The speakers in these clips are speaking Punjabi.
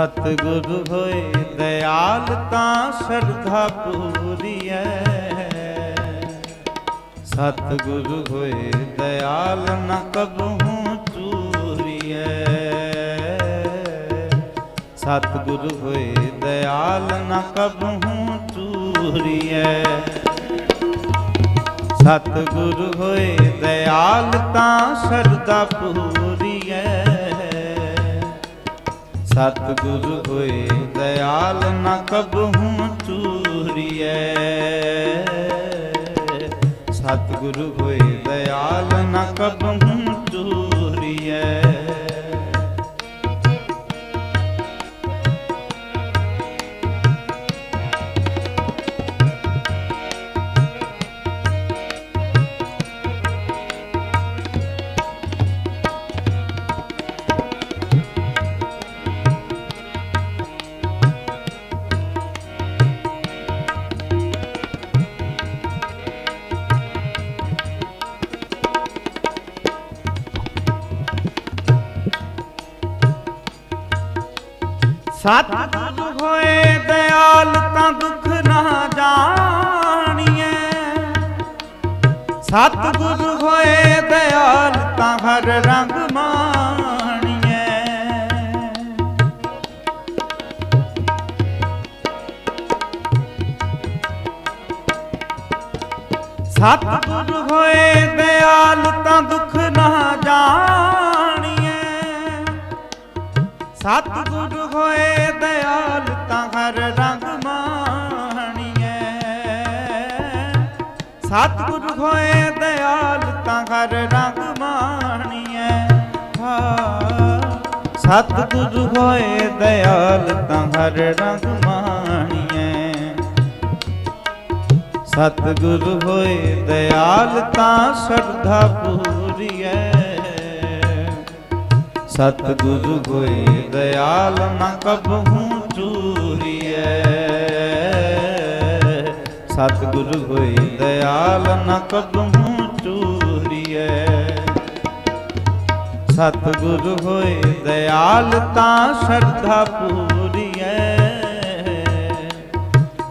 ਸਤਿਗੁਰ ਹੋਏ, ਦਇਆਲ ਤਾਂ ਸਰਧਾ ਪੂਰੀਐ ਸਤਿਗੁਰ ਹੋਏ, ਦਇਆਲ ਨ ਕਬਹੂ ਚੂਰੀਐ ਸਤਿਗੁਰ ਹੋਏ, ਦਇਆਲ ਨ ਕਬਹੂ ਚੂਰੀਐ ਸਤਿਗੁਰ ਹੋਏ, ਦਇਆਲ ਤਾਂ ਸ਼ਰਧਾ ਪੂਰੀ ਸਤਿਗੁਰ ਹੋਏ ਦਇਆਲ ਨ ਕਬਹੂ ਚੂਰੀਐ। ਸਤਿਗੁਰ ਹੋਏ ਦਇਆਲ ਨ ਕਬਹੂ ਚੂਰੀਐ। ਸਤਿਗੁਰ ਹੋਏ ਦਿਆਲ ਤਾਂ ਦੁੱਖ ਨਾ ਜਾਣੀਐ। ਸਤਿਗੁਰ ਹੋਏ ਦਿਆਲ ਤਾਂ ਹਰ ਰੰਗ ਮਾਣੀਐ। ਸਤਿਗੁਰ ਹੋਏ ਦਿਆਲ ਤਾਂ ਦੁੱਖ ਨਾ ਸਤਿਗੁਰ ਹੋਏ ਦਇਆਲ ਤਾਂ ਹਰ ਰੰਗ ਮਾਣੀਐ। ਸਤਿਗੁਰ ਹੋਏ ਦਇਆਲ ਤਾਂ ਹਰ ਰੰਗ ਮਾਣੀਐ। ਹਾਂ ਸਤਿਗੁਰ ਹੋਏ ਦਇਆਲ ਤਾਂ ਹਰ ਰੰਗ ਮਾਣੀਐ। ਸਤਿਗੁਰ ਹੋਏ ਦਇਆਲ ਤਾਂ ਸਰਧਾ ਪੂਰੀਐ। ਸਤਿਗੁਰ ਹੋਏ ਦਇਆਲ ਨ ਕਬਹੂ ਚੂਰੀਐ ਸਤਿਗੁਰ ਹੋਏ ਦਇਆਲ ਨ ਕਬਹੂ ਚੂਰੀਐ ਸਤਿਗੁਰ ਹੋਏ ਦਇਆਲ ਤਾਂ ਸਰਧਾ ਪੂਰੀਐ।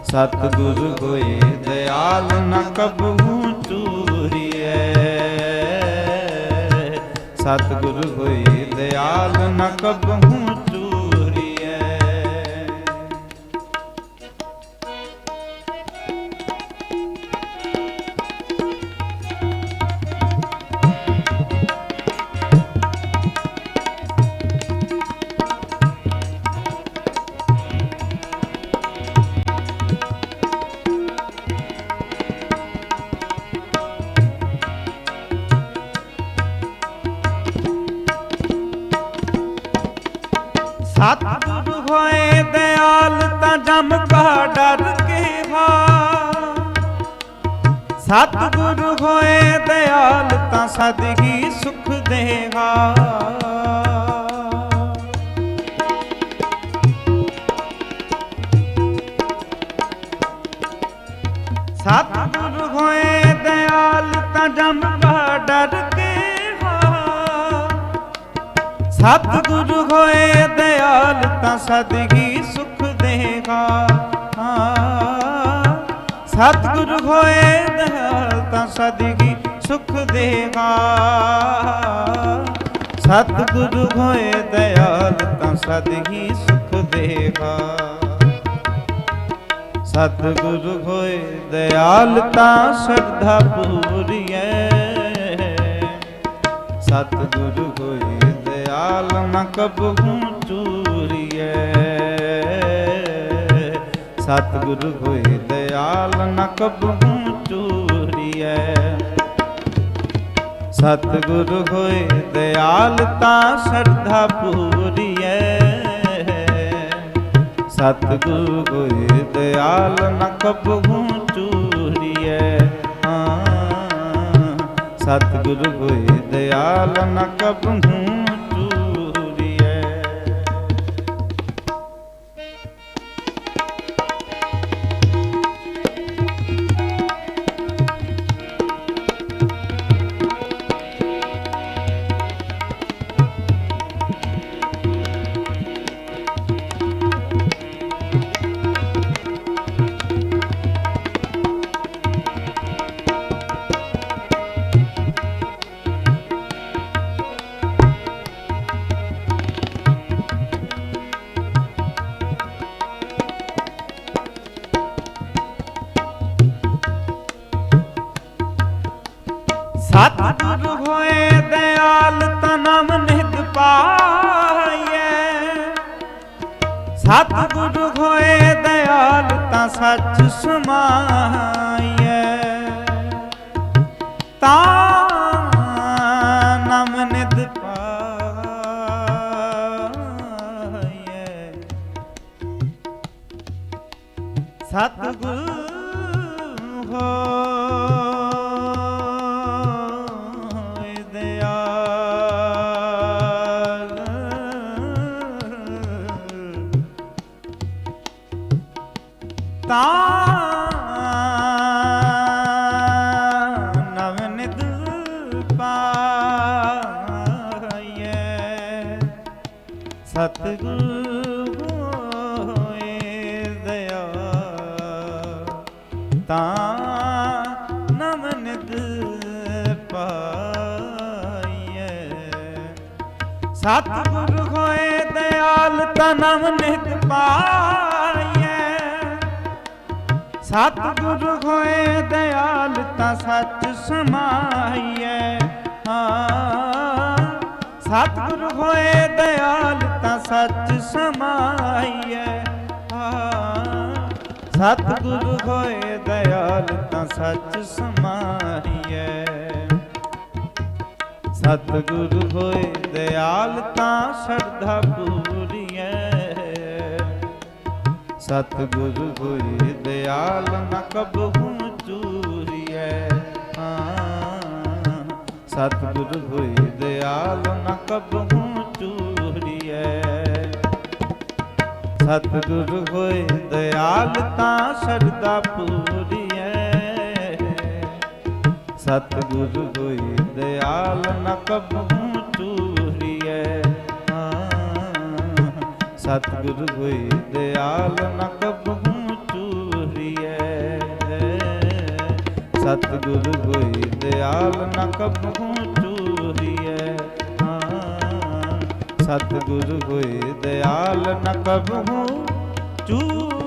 ਸਤਿਗੁਰ ਹੋਏ ਦਇਆਲ ਨ ਕਬਹੂ ਸਤਿਗੁਰ ਹੋਏ ਦਇਆਲ ਨ ਕਬਹੂ ਸਤਿਗੁਰ ਹੋਏ ਦਿਆਲ ਤਾਂ ਜਮ ਕਾ ਡਰ ਕੇ ਹਾ ਸਤਿਗੁਰ ਹੋਏ ਦਿਆਲ ਤਾਂ ਸਦਗੀ ਸੁਖ ਦੇਹਾ ਸਤਿਗੁਰ ਹੋਏ ਦਿਆਲ ਤਾਂ ਜਮ ਕਾ ਡਰ ਸਤਿਗੁਰ ਹੋਏ ਦਿਆਲ ਤਾਂ ਸਦਗੀ ਸੁਖ ਦੇਗਾ। ਹਾਂ ਸਤਿਗੁਰ ਹੋਏ ਦਿਆਲ ਤਾਂ ਸਦਗੀ ਸੁਖ ਦੇਗਾ। ਸਤਿਗੁਰ ਹੋਏ ਦਿਆਲ ਤਾਂ ਸਦਗੀ ਸੁਖ ਦੇਗਾ। ਸਤਿਗੁਰ ਹੋਏ ਦਿਆਲ ਤਾਂ ਸਰਧਾ ਪੂਰੀਐ ਸਤਿਗੁਰ ਹੋਏ ਦਇਆਲ ਨ ਕਬਹੂ ਚੂਰੀਐ। ਸਤਿਗੁਰ ਹੋਏ ਦਇਆਲ ਨ ਕਬਹੂ ਚੂਰੀਐ। ਸਤਿਗੁਰ ਹੋਏ ਦਇਆਲ ਤਾਂ ਸਰਧਾ ਪੂਰੀਐ। ਸਤਿਗੁਰ ਹੋਏ ਦਇਆਲ ਨ ਕਬਹੂ ਚੂਰੀਐ। ਹਾਂ, ਸਤਿਗੁਰ ਹੋਏ ਦਇਆਲ ਸਤਿਗੁਰ ਹੋਏ ਦਿਆਲ ਤਾਂ ਸੱਚ ਸਮਾਈਐ। ਤਾਂ ਨਾਮ ਨਿਤ ਪਾਈਐ। ਸਤਿਗੁਰ ਤਾਂ ਨਵ ਨਿਦ ਪਾਈਐ। ਸਤਿਗੁਰ ਹੋਏ ਦਇਆ, ਤਾਂ ਨਮ ਨਿਦ ਪਾਈਐ। ਸਤਿਗੁਰ ਹੋਏ ਦਿਆਲ ਤਾਂ ਨਮ ਨਿਦ ਪਾਈਐ। ਸਤਿਗੁਰ ਹੋਏ ਦਿਆਲ ਤਾਂ ਸੱਚ ਸਮਾਈਐ। ਹਾਂ ਸਤਿਗੁਰ ਹੋਏ ਦਿਆਲ ਤਾਂ ਸੱਚ ਸਮਾਈਐ। ਹਾਂ ਸਤਿਗੁਰ ਹੋਏ ਦਿਆਲ ਤਾਂ ਸੱਚ ਸਮਾਈਐ। ਸਤਿਗੁਰ ਹੋਏ ਦਿਆਲ ਤਾਂ ਸਰਧਾ ਪੂਰੀਐ ਸਤਿਗੁਰ ਹੋਏ ਦਿਆਲ ਨ ਕਬਹੂ ਚੂਰੀਐ ਹਾਂ, ਸਤਿਗੁਰ ਹੋਏ ਦਿਆਲ ਨ ਕਬਹੂ ਚੂਰੀਐ ਸਤਿਗੁਰ ਹੋਏ ਦਿਆਲ ਤਾਂ ਸਰਦਾ ਪੂਰੀਐ। ਸਤਿਗੁਰ ਹੋਏ ਦਿਆਲ ਨ ਕਬਹੂ ਸਤਿਗੁਰ ਹੋਈ ਦਿਆਲ ਨ ਕਬਹੂ ਚੂਰੀਐ। ਸਤਿਗੁਰ ਹੋਈ ਦਿਆਲ ਨ ਕਬਹੂ ਚੂਰੀਐ। ਹਾਂ, ਸਤਿਗੁਰ ਹੋਏ ਦਿਆਲ ਨ ਕਬਹੂ ਚੂਰੀਐ।